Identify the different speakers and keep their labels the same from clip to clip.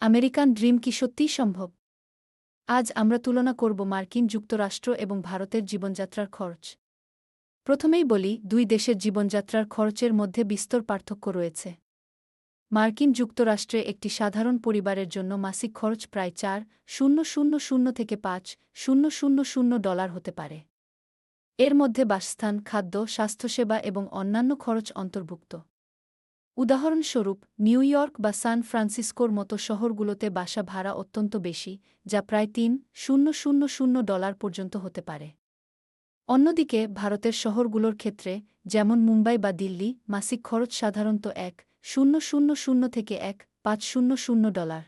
Speaker 1: American dream কি সত্যিই সম্ভব? আজ আমরা তুলনা করব মার্কিন যুক্তরাষ্ট্র এবং ভারতের জীবনযাত্রার খরচ। প্রথমেই বলি, দুই দেশের জীবনযাত্রার খরচের মধ্যে বিস্তর পার্থক্য রয়েছে। মার্কিন যুক্তরাষ্ট্রে একটি সাধারণ পরিবারের জন্য মাসিক খরচ প্রায় চার, শূন্য শূন্য শূন্য থেকে পাঁচ, শূন্য শূন্য শূন্য ডলার হতে পারে। এর মধ্যে বাসস্থান, খাদ্য, স্বাস্থ্যসেবা এবং অন্যান্য খরচ অন্তর্ভুক্ত। উদাহরণস্বরূপ, নিউ ইয়র্ক বা সান ফ্রান্সিসকোর মতো শহরগুলোতে বাসা ভাড়া অত্যন্ত বেশি, যা প্রায় তিন, শূন্য শূন্য শূন্য ডলার পর্যন্ত হতে পারে। অন্যদিকে, ভারতের শহরগুলোর ক্ষেত্রে, যেমন মুম্বাই বা দিল্লি, মাসিক খরচ সাধারণত এক, শূন্য শূন্য শূন্য থেকে এক, পাঁচ, শূন্য শূন্য ডলার।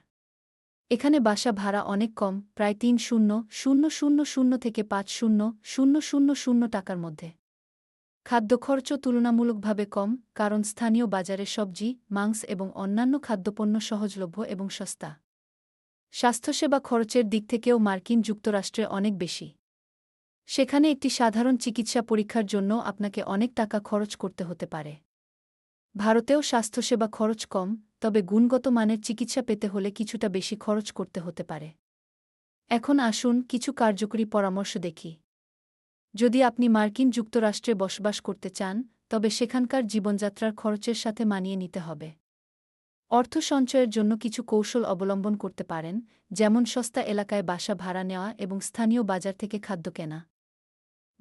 Speaker 1: এখানে বাসা ভাড়া অনেক কম, প্রায় তিন, শূন্য শূন্য শূন্য শূন্য থেকে পাঁচ, শূন্য শূন্য শূন্য শূন্য টাকার মধ্যে। খাদ্য খরচও তুলনামূলকভাবে কম, কারণ স্থানীয় বাজারে সবজি, মাংস এবং অন্যান্য খাদ্যপণ্য সহজলভ্য এবং সস্তা। স্বাস্থ্যসেবা খরচের দিক থেকেও মার্কিন যুক্তরাষ্ট্রে অনেক বেশি। সেখানে একটি সাধারণ চিকিৎসা পরীক্ষার জন্য আপনাকে অনেক টাকা খরচ করতে হতে পারে। ভারতেও স্বাস্থ্যসেবা খরচ কম, তবে গুণগত মানের চিকিৎসা পেতে হলে কিছুটা বেশি খরচ করতে হতে পারে। এখন আসুন কিছু কার্যকরী পরামর্শ দেখি। যদি আপনি মার্কিন যুক্তরাষ্ট্রে বসবাস করতে চান, তবে সেখানকার জীবনযাত্রার খরচের সাথে মানিয়ে নিতে হবে। অর্থ সঞ্চয়ের জন্য কিছু কৌশল অবলম্বন করতে পারেন, যেমন সস্তা এলাকায় বাসা ভাড়া নেওয়া এবং স্থানীয় বাজার থেকে খাদ্য কেনা।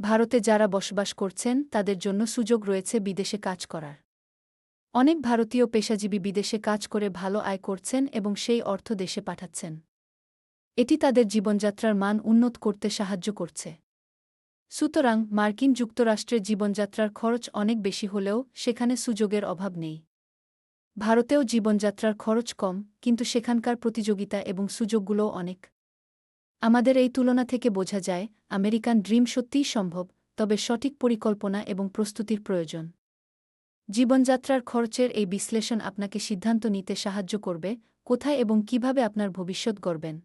Speaker 1: ভারতে যারা বসবাস করছেন, তাদের জন্য সুযোগ রয়েছে বিদেশে কাজ করার। অনেক ভারতীয় পেশাজীবী বিদেশে কাজ করে ভালো আয় করছেন এবং সেই অর্থ দেশে পাঠাচ্ছেন। এটি তাদের জীবনযাত্রার মান উন্নত করতে সাহায্য করছে। সুতরাং মার্কিন যুক্তরাষ্ট্রের জীবনযাত্রার খরচ অনেক বেশি হলেও সেখানে সুযোগের অভাব নেই। ভারতেও জীবনযাত্রার খরচ কম, কিন্তু সেখানকার প্রতিযোগিতা এবং সুযোগগুলোও অনেক। আমাদের এই তুলনা থেকে বোঝা যায়, আমেরিকান ড্রিম সত্যিই সম্ভব, তবে সঠিক পরিকল্পনা এবং প্রস্তুতির প্রয়োজন। জীবনযাত্রার খরচের এই বিশ্লেষণ আপনাকে সিদ্ধান্ত নিতে সাহায্য করবে, কোথায় এবং কীভাবে আপনার ভবিষ্যৎ গড়বেন।